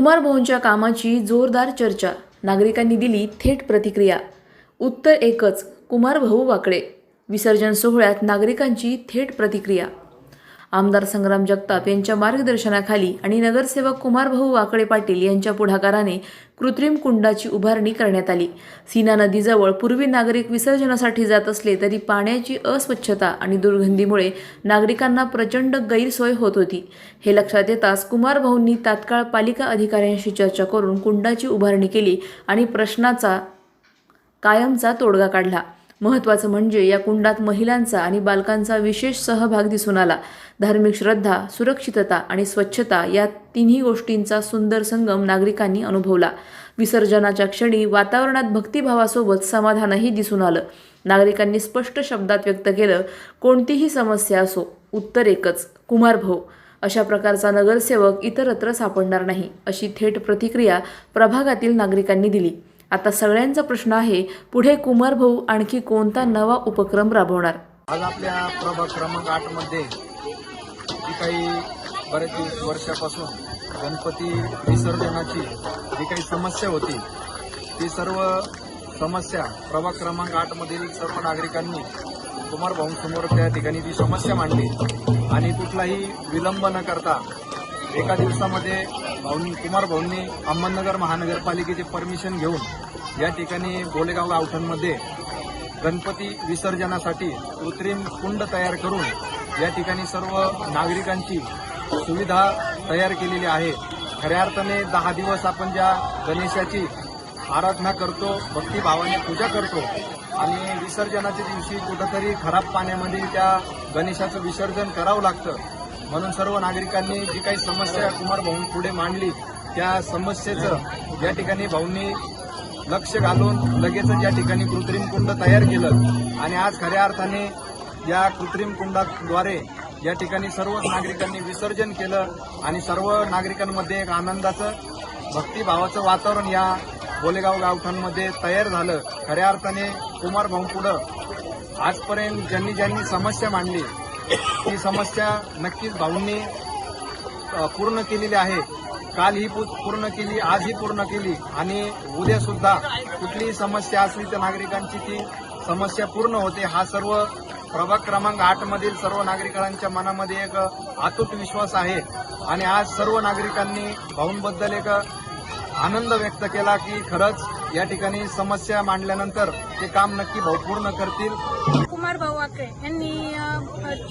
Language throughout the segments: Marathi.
कुमारभाऊंच्या कामाची जोरदार चर्चा. नागरिकांनी दिली थेट प्रतिक्रिया. उत्तर एकच कुमारभाऊ वाकडे. विसर्जन सोहळ्यात नागरिकांची थेट प्रतिक्रिया. आमदार संग्राम जगताप यांच्या मार्गदर्शनाखाली आणि नगरसेवक कुमारभाऊ वाकळे पाटील यांच्या पुढाकाराने कृत्रिम कुंडाची उभारणी करण्यात आली. सीना नदीजवळ पूर्वी नागरिक विसर्जनासाठी जात असले तरी पाण्याची अस्वच्छता आणि दुर्गंधीमुळे नागरिकांना प्रचंड गैरसोय होत होती. हे लक्षात येताच कुमारभाऊंनी तात्काळ पालिका अधिकाऱ्यांशी चर्चा करून कुंडाची उभारणी केली आणि प्रश्नाचा कायमचा तोडगा काढला. महत्त्वाचं म्हणजे या कुंडात महिलांचा आणि बालकांचा विशेष सहभाग दिसून आला. धार्मिक श्रद्धा सुरक्षितता आणि स्वच्छता या तिन्ही गोष्टींचा सुंदर संगम नागरिकांनी अनुभवला. विसर्जनाच्या क्षणी वातावरणात भक्तिभावासोबत समाधानही दिसून आलं. नागरिकांनी स्पष्ट शब्दात व्यक्त केलं कोणतीही समस्या असो उत्तर एकच कुमारभाऊ अशा प्रकारचा नगरसेवक इतरत्र सापडणार नाही अशी थेट प्रतिक्रिया प्रभागातील नागरिकांनी दिली. आता सगळ्यांचा प्रश्न आहे पुढे कुमारभाऊ आणखी कोणता नवा उपक्रम राबवणार? आज आपल्या प्रभाग क्रमांक आठमध्ये जी काही बरेच वर्षापासून गणपती विसर्जनाची जी काही समस्या होती ती सर्व समस्या प्रभाग क्रमांक आठ मधील सर्व नागरिकांनी कुमार भाऊंसमोर त्या ठिकाणी ती समस्या मांडली आणि कुठलाही विलंब न करता एका दिवसामध्ये भाऊंनी कुमार भाऊंनी अहमदनगर महानगरपालिकेची परमिशन घेऊन या ठिकाणी बोलेगाव गावठणमध्ये गणपती विसर्जनासाठी कृत्रिम कुंड तयार करून या ठिकाणी सर्व नागरिकांची सुविधा तयार केलेली आहे. खऱ्या अर्थाने दहा दिवस आपण ज्या गणेशाची आराधना करतो भक्तिभावाने पूजा करतो आणि विसर्जनाच्या दिवशी कुठंतरी खराब पाण्यामध्ये त्या गणेशाचं विसर्जन करावं लागतं म्हणून सर्व नागरिकांनी जी काही समस्या कुमार भाऊन पुढे मांडली त्या समस्येचं या ठिकाणी भाऊंनी लक्ष घालून लगेचच या ठिकाणी कृत्रिम कुंड तयार केलं. आणि आज खऱ्या अर्थाने या कृत्रिम कुंडाद्वारे या ठिकाणी सर्व नागरिकांनी विसर्जन केलं आणि सर्व नागरिकांमध्ये एक आनंदाचं भक्तिभावाचं वातावरण या बोलेगाव गावठांमध्ये तयार झालं. खऱ्या अर्थाने कुमार भाऊ पुढं आजपर्यंत ज्यांनी ज्यांनी समस्या मांडली ती समस्या नक्कीच भाऊंनी पूर्ण केलेली आहे. काल ही पूर्ण केली आज ही पूर्ण केली आणि उद्या सुद्धा कुठलीही समस्या असली तर नागरिकांची ती समस्या पूर्ण होते. हा सर्व प्रभाग क्रमांक आठ मधील सर्व नागरिकांच्या मनामध्ये एक अतूट विश्वास आहे. आणि आज सर्व नागरिकांनी भाऊंबद्दल एक आनंद व्यक्त केला की खरंच या ठिकाणी समस्या मांडल्यानंतर ते काम नक्की भाऊ पूर्ण करतील. कुमार भाऊ वाकळे यांनी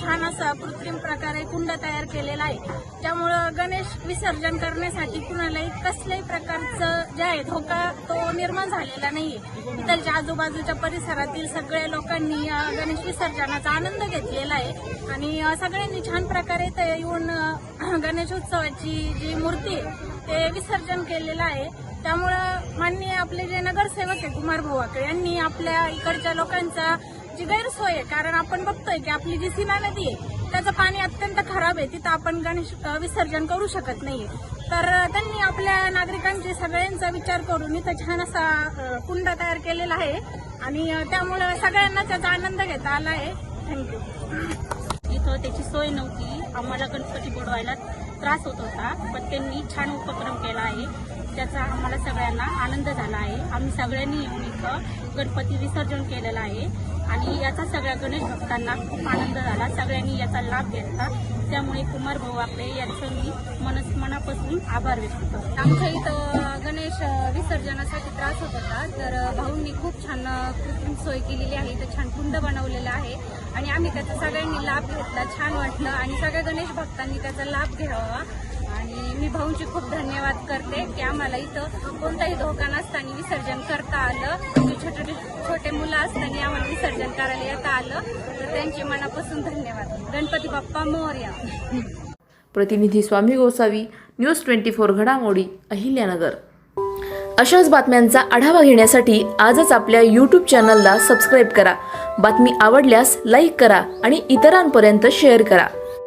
छान असा कृत्रिम प्रकारे कुंड तयार केलेला आहे. त्यामुळं गणेश विसर्जन करण्यासाठी कुणालाही कसल्याही प्रकारचं जे आहे धोका तो निर्माण झालेला नाही इथलच्या आजूबाजूच्या परिसरातील सगळ्या लोकांनी गणेश विसर्जनाचा आनंद घेतलेला आहे. आणि सगळ्यांनी छान प्रकारे ते येऊन गणेश गणेशोत्सवाची जी मूर्ती आहे ते विसर्जन केलेलं आहे. त्यामुळं माननीय आपले जे नगरसेवक आहे कुमार भोवाकडे यांनी आपल्या इकडच्या लोकांचा जी गैरसोय आहे. कारण आपण बघतोय की आपली जी सीमा नदी आहे त्याचं पाणी अत्यंत खराब आहे. तिथं आपण गणेश विसर्जन करू शकत नाहीये तर त्यांनी आपल्या नागरिकांची सगळ्यांचा विचार करून इथं छान असा कुंड तयार केलेला आहे. आणि त्यामुळं सगळ्यांना त्याचा आनंद घेता आला आहे. थँक्यू इथं त्याची सोय नव्हती. आम्हाला गणपती बुडवायला त्रास होत होता पण त्यांनी छान उपक्रम केला आहे. त्याचा आम्हाला सगळ्यांना आनंद झाला आहे. आम्ही सगळ्यांनी येऊन इथं गणपती विसर्जन केलेलं आहे. आणि याचा सगळ्या गणेश भक्तांना खूप आनंद झाला. सगळ्यांनी याचा लाभ घेतला. त्यामुळे कुमार भाऊ आपले यांचं मी मनस मनापासून आभार व्यक्त करतो. आमच्या इथं गणेश विसर्जनासाठी त्रास होत होता. तर भाऊंनी खूप छान कृत्रिम सोय केलेली आहे. इथं छान कुंड बनवलेलं आहे. आणि आम्ही त्याचा सगळ्यांनी लाभ घेतला. छान वाटलं. आणि सगळ्या गणेश भक्तांनी त्याचा लाभ घ्यावा. आणि मी भाऊंची खूप धन्यवाद करते की आम्हाला इथं कोणताही धोका नसताना विसर्जन करता आलं. जे छोटे छोटे मुलं असताना आम्हाला विसर्जन करायला येता आलं. तर त्यांचे मनापासून धन्यवाद. गणपती बाप्पा मोर्या. प्रतिनिधी Swami Gosavi news twenty four घडामोडी अहिल्यानगर. अशाच बातम्यांचा आढावा घेण्यासाठी आजच आपल्या यूट्यूब चॅनलला सबस्क्राईब करा. बातमी आवडल्यास लाईक करा आणि इतरांपर्यंत शेअर करा.